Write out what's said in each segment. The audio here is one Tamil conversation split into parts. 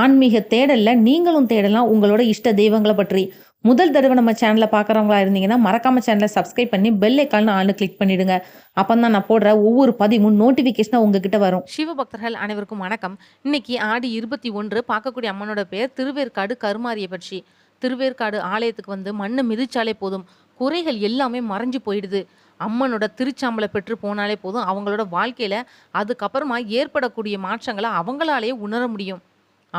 ஆன்மீக தேடல்ல நீங்களும் தேடலாம். உங்களோட இஷ்ட தெய்வங்களை பற்றி. முதல் தடவை நம்ம சேனலை பார்க்குறவங்களா இருந்தீங்கன்னா மறக்காம சேனலை சப்ஸ்கிரைப் பண்ணி பெல் ஐக்கால்னு ஆள்னு கிளிக் பண்ணிடுங்க. அப்போ தான் நான் போடுற ஒவ்வொரு பதிவும் நோட்டிஃபிகேஷனாக உங்ககிட்ட வரும். சிவபக்தர்கள் அனைவருக்கும் வணக்கம். இன்னைக்கு ஆடி இருபத்தி ஒன்று பார்க்கக்கூடிய அம்மனோட பேர் திருவேற்காடு கருமாரியை பற்றி திருவேற்காடு ஆலயத்துக்கு வந்து மண்ணை மிதிச்சாலே போதும். குறைகள் எல்லாமே மறைஞ்சு போயிடுது. அம்மனோட திருச்சாம்பலை பெற்று போனாலே போதும். அவங்களோட வாழ்க்கையில் அதுக்கப்புறமா ஏற்படக்கூடிய மாற்றங்களை அவங்களாலேயே உணர முடியும்.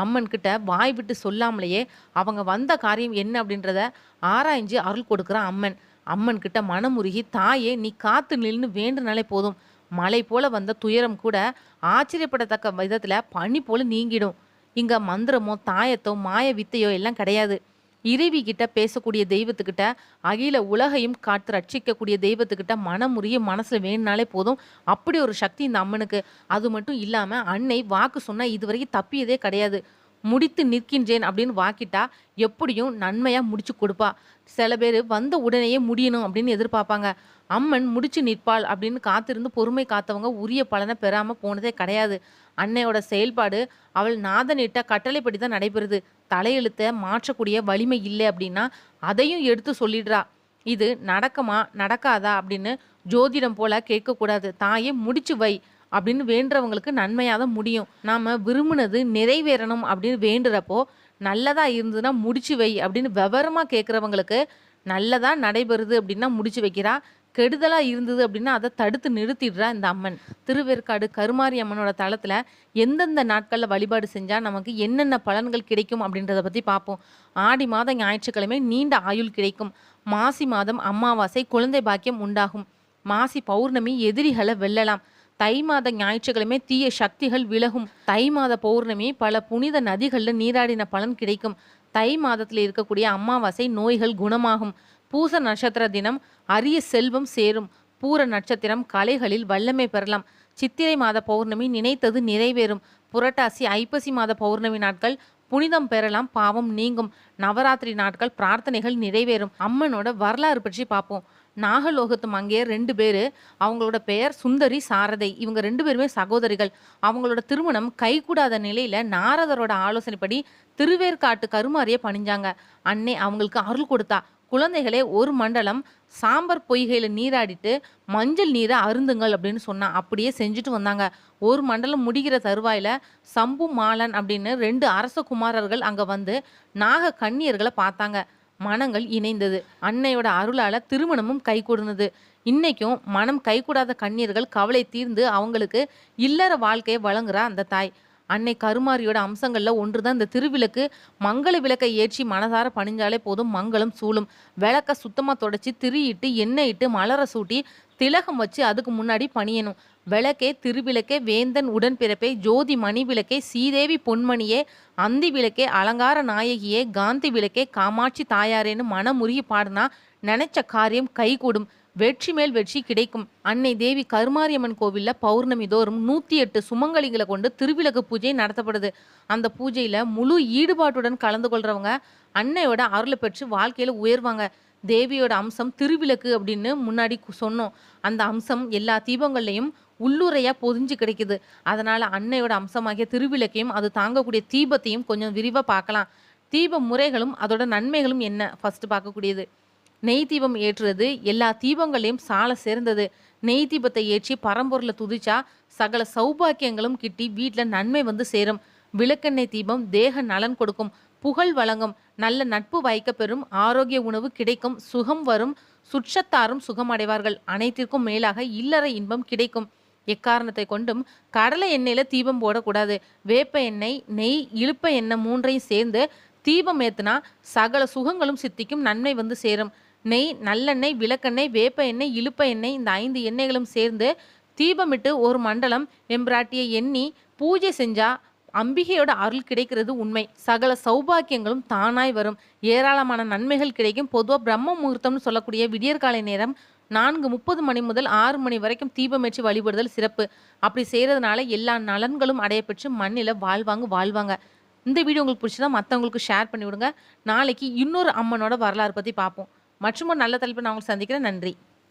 அம்மன்கிட்ட வாய் விட்டு சொல்லாமலேயே அவங்க வந்த காரியம் என்ன அப்படின்றத ஆராய்ஞ்சு அருள் கொடுக்குற அம்மன். அம்மன் கிட்ட மனமுருகி தாயே நீ காத்து நில்னு வேண்டுனாலே போதும். மலை போல வந்த துயரம் கூட ஆச்சரியப்படத்தக்க விதத்தில் பனி போல நீங்கிடும். இங்கே மந்திரமோ தாயத்தோ மாய வித்தையோ எல்லாம் கிடையாது. இறைவி கிட்ட பேசக்கூடிய தெய்வத்துக்கிட்ட அகில உலகையும் காத்து ரட்சிக்கக்கூடிய தெய்வத்துக்கிட்ட மனமுறிய மனசுல வேணுனாலே போதும். அப்படி ஒரு சக்தி இந்த அம்மனுக்கு. அது மட்டும் இல்லாம அன்னை வாக்கு சொன்னா இதுவரைக்கும் தப்பியதே கிடையாது. முடித்து நிற்கின்றேன் அப்படின்னு வாக்கிட்டா எப்படியும் நன்மையா முடிச்சு கொடுப்பா. சில பேர் வந்த உடனேயே முடியணும் அப்படின்னு எதிர்பார்ப்பாங்க. அம்மன் முடிச்சு நிற்பாள் அப்படின்னு காத்திருந்து பொறுமை காத்தவங்க உரிய பலனை பெறாம போனதே கிடையாது. அன்னையோட செயல்பாடு அவள் நாதனிட்ட கட்டளைப்படி தான் நடைபெறுது. தலையெழுத்தை மாற்றக்கூடிய வலிமை இல்லை அப்படின்னா அதையும் எடுத்து சொல்லிடுறா. இது நடக்குமா நடக்காதா அப்படின்னு ஜோதிடம் போல கேட்கக்கூடாது. தாயே முடிச்சு வை. அப்படின்னு வேண்டுறவங்களுக்கு நன்மையாக தான் முடியும். நாம் விரும்பினது நிறைவேறணும் அப்படின்னு வேண்டுறப்போ நல்லதாக இருந்ததுன்னா முடிச்சு வை அப்படின்னு விவரமாக கேட்குறவங்களுக்கு நல்லதாக நடைபெறுது அப்படின்னா முடிச்சு வைக்கிறா. கெடுதலாக இருந்தது அப்படின்னா அதை தடுத்து நிறுத்திடுறா இந்த அம்மன். திருவேற்காடு கருமாரி அம்மனோட தளத்தில் எந்தெந்த நாட்களில் வழிபாடு செஞ்சால் நமக்கு என்னென்ன பலன்கள் கிடைக்கும் அப்படின்றத பற்றி பார்ப்போம் ஆடி மாதம் ஞாயிற்றுக்கிழமை நீண்ட ஆயுள் கிடைக்கும். மாசி மாதம் அமாவாசை குழந்தை பாக்கியம் உண்டாகும். மாசி பௌர்ணமி எதிரிகளை வெல்லலாம். தை மாத ஞாயிற்றுக்கிழமை தீய சக்திகள் விலகும். தை மாத பௌர்ணமி பல புனித நதிகளில் நீராடின பலன் கிடைக்கும். தை மாதத்தில் இருக்கக்கூடிய அமாவாசை நோய்கள் குணமாகும். பூச நட்சத்திர தினம் அரிய செல்வம் சேரும். பூர நட்சத்திரம் கலைகளில் வல்லமை பெறலாம். சித்திரை மாத பௌர்ணமி நினைத்தது நிறைவேறும். புரட்டாசி ஐப்பசி மாத பௌர்ணமி நாட்கள் புனிதம் பெறலாம் பாவம் நீங்கும். நவராத்திரி நாட்கள் பிரார்த்தனைகள் நிறைவேறும். அம்மனோட வரலாறு பற்றி பார்ப்போம். நாகலோகத்து மங்கையர் ரெண்டு பேர் அவங்களோட பெயர் சுந்தரி சாரதை. இவங்க ரெண்டு பேருமே சகோதரிகள். அவங்களோட திருமணம் கைகூடாத நிலையில் நாரதரோட ஆலோசனைப்படி திருவேற்காட்டு கருமாரியை பணிஞ்சாங்க. அன்னை அவங்களுக்கு அருள் கொடுத்தா. குழந்தைகளே ஒரு மண்டலம் சாம்பர் பொய்கையில் நீராடிட்டு மஞ்சள் நீரை அருந்துங்கள் அப்படின்னு சொன்னான் அப்படியே செஞ்சுட்டு வந்தாங்க. ஒரு மண்டலம் முடிகிற தருவாயில சம்பு மாலன் அப்படின்னு ரெண்டு அரச குமாரர்கள் அங்கே வந்து நாக கன்னியர்களை பார்த்தாங்க. மனங்கள் இணைந்தது. அன்னையோட அருளால திருமணமும் கைகூடுனது இன்னைக்கும் மனம் கைகூடாத கண்ணீர்கள் கவலை தீர்ந்து அவங்களுக்கு இல்லற வாழ்க்கையை வழங்குறா அந்த தாய். அன்னை கருமாரியோட ஒன்று தான் இந்த திருவிளக்கு மங்கள விளக்கை ஏற்றி மனதார பணிஞ்சாலே போதும். மங்களம் சூழும். விளக்க சுத்தமாக தொடச்சி திரியிட்டு எண்ணெய் இட்டு மலரை சூட்டி திலகம் வச்சு அதுக்கு முன்னாடி பணியணும். விளக்கே திருவிளக்கே வேந்தன் உடன்பிறப்பே ஜோதி மணி விளக்கே சீதேவி பொன்மணியே அந்தி விளக்கே அலங்கார நாயகியே காந்தி விளக்கே காமாட்சி தாயாரேன்னு மனமுருகி பாடினா நினைச்ச காரியம் கைகூடும். வெற்றி மேல் வெற்றி கிடைக்கும். அன்னை தேவி கருமாரியம்மன் கோவிலில் பௌர்ணமி தோறும் நூற்றி எட்டு சுமங்கலிகளை கொண்டு திருவிளக்கு பூஜை நடத்தப்படுது. அந்த பூஜையில் முழு ஈடுபாட்டுடன் கலந்து கொள்கிறவங்க அன்னையோட அருளை பெற்று வாழ்க்கையில் உயர்வாங்க. தேவியோட அம்சம் திருவிளக்கு அப்படின்னு முன்னாடி சொன்னோம். அந்த அம்சம் எல்லா தீபங்கள்லையும் உள்ளுறையாக பொதிஞ்சு கிடைக்குது. அதனால் அன்னையோட அம்சமாகிய திருவிளக்கையும் அது தாங்கக்கூடிய தீபத்தையும் கொஞ்சம் விரிவாக பார்க்கலாம். தீப முறைகளும் அதோட நன்மைகளும் என்ன? ஃபஸ்ட்டு பார்க்கக்கூடியது. நெய் தீபம் ஏற்றுறது எல்லா தீபங்களையும் சால சேர்ந்தது. நெய் தீபத்தை ஏற்றி பரம்பொருளை துதிச்சா சகல சௌபாக்கியங்களும் கிட்டி வீட்டில் நன்மை வந்து சேரும். விளக்கெண்ணெய் தீபம் தேக நலன் கொடுக்கும். புகழ் வழங்கும். நல்ல நட்பு வாய்க்க பெறும். ஆரோக்கிய உணவு கிடைக்கும். சுகம் வரும். சுற்றத்தாரும் சுகம் அடைவார்கள் அனைத்திற்கும் மேலாக இல்லற இன்பம் கிடைக்கும். எக்காரணத்தை கொண்டும் கடலை எண்ணெயில் தீபம் போடக்கூடாது. வேப்ப எண்ணெய் நெய் இழுப்ப எண்ணெய் மூன்றையும் சேர்ந்து தீபம் ஏத்துனா சகல சுகங்களும் சித்திக்கும் நன்மை வந்து சேரும். நெய் நல்லெண்ணெய் விளக்கெண்ணெய் வேப்ப எண்ணெய் இழுப்ப எண்ணெய் இந்த ஐந்து எண்ணெய்களும் சேர்ந்து தீபமிட்டு ஒரு மண்டலம் எம்பிராட்டியை எண்ணி பூஜை செஞ்சா அம்பிகையோட அருள் கிடைக்கிறது உண்மை. சகல சௌபாக்கியங்களும் தானாய் வரும். ஏராளமான நன்மைகள் கிடைக்கும். பொதுவாக பிரம்ம முகூர்த்தம்னு சொல்லக்கூடிய விடியற்காலை நேரம் நான்கு முப்பது மணி முதல் ஆறு மணி வரைக்கும் தீபமேற்றி வழிபடுதல் சிறப்பு. அப்படி செய்கிறதுனால எல்லா நலன்களும் அடையப்பெற்று மண்ணில் வாழ்வாங்க வாழ்வாங்க. இந்த வீடியோ உங்களுக்கு பிடிச்சதா மற்றவங்களுக்கு ஷேர் பண்ணி விடுங்க நாளைக்கு இன்னொரு அம்மனோட வரலாறு பற்றி பார்ப்போம். மற்றும் ஒரு நல்ல தலைப்பு நான் உங்களுக்கு சந்திக்கிறேன். நன்றி.